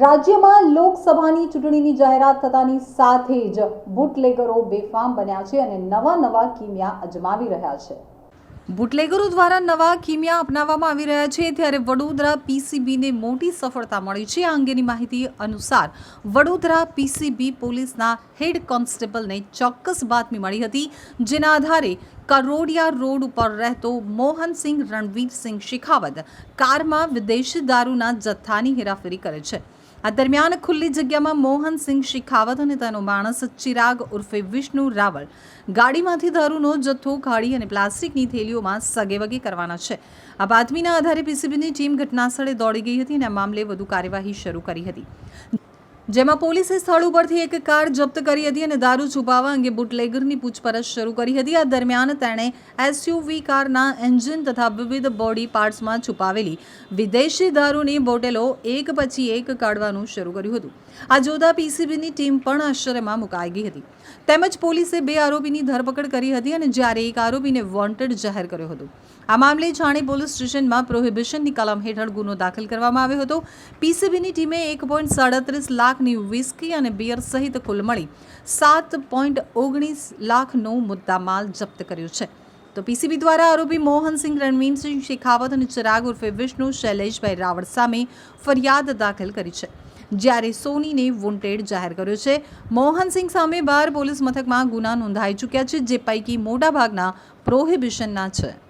રાજ્યમાં લોકસભાની ચૂંટણીની જાહેરાત થતાની સાથે જ બુટલેગરો બેફામ બન્યા છે અને નવા નવા કિમિયા અજમાવી રહ્યા છે. બુટલેગરો દ્વારા નવા કિમિયા અપનાવવામાં આવી રહ્યા છે. ત્યારે વડોદરા પીસીબીને મોટી સફળતા મળી છે. આ અંગેની માહિતી અનુસાર વડોદરા પીસીબી પોલીસના હેડ કોન્સ્ટેબલને ચોક્કસ બાતમી મળી હતી, જેના આધારે કરોડિયા રોડ ઉપર રહેતો મોહનસિંહ રણવીરસિંહ શેખાવત કારમાં વિદેશી દારૂના જથ્થાની હેરાફેરી કરે છે. આ દરમિયાન ખુલ્લી જગ્યામાં મોહનસિંહ શેખાવત અને તેનો માણસ ચિરાગ ઉર્ફે વિષ્ણુ રાવળ ગાડીમાંથી દારૂનો જથ્થો ખાડી અને પ્લાસ્ટિકની થેલીઓમાં સગેવગે કરવાના છે. આ બાતમીના આધારે પીસીબીની ટીમ ઘટનાસ્થળે દોડી ગઈ હતી અને આ મામલે વધુ કાર્યવાહી શરૂ કરી હતી. જેમાં પોલીસે સ્થળ ઉપરથી એક કાર જપ્ત કરી હતી અને દારૂ છુપાવવા અંગે બુટલેગરની પૂછપરછ શરૂ કરી હતી. આ દરમિયાન તેણે એસયુવી કારના એન્જિન તથા વિવિધ બોડી પાર્ટ્સમાં છુપાવેલી વિદેશી દારૂની બોટલો એક પછી એક કાઢવાનું શરૂ કર્યું હતું. આ જોતા પીસીબીની ટીમ પણ આશ્ચર્યમાં મુકાઈ ગઈ હતી. તેમજ પોલીસે બે આરોપીની ધરપકડ કરી હતી અને જ્યારે એક આરોપીને વોન્ટેડ જાહેર કર્યો હતો. આ મામલે છાણે પોલીસ સ્ટેશનમાં પ્રોહિબિશનની કલમ હેઠળ ગુનો દાખલ કરવામાં આવ્યો હતો. પીસીબીની ટીમે એક પોઈન્ટ સાડત્રીસ લાખની વિસ્કી અને બિયર સહિત કુલ મળી સાત પોઈન્ટ ઓગણીસ લાખનો મુદ્દામાલ જપ્ત કર્યો છે. તો પીસીબી દ્વારા આરોપી મોહનસિંહ રણવીરસિંહ, શેખાવત અને ચિરાગ ઉર્ફે વિષ્ણુ શૈલેષભાઈ રાવળ સામે ફરિયાદ દાખલ કરી છે. જ્યારે સોનીને વોન્ટેડ જાહેર કર્યો છે, મોહનસિંહ સામે બાર પોલીસ મથકમાં ગુના નોંધાઈ ચૂક્યા છે, જે પૈકી મોટાભાગના પ્રોહિબિશનના છે.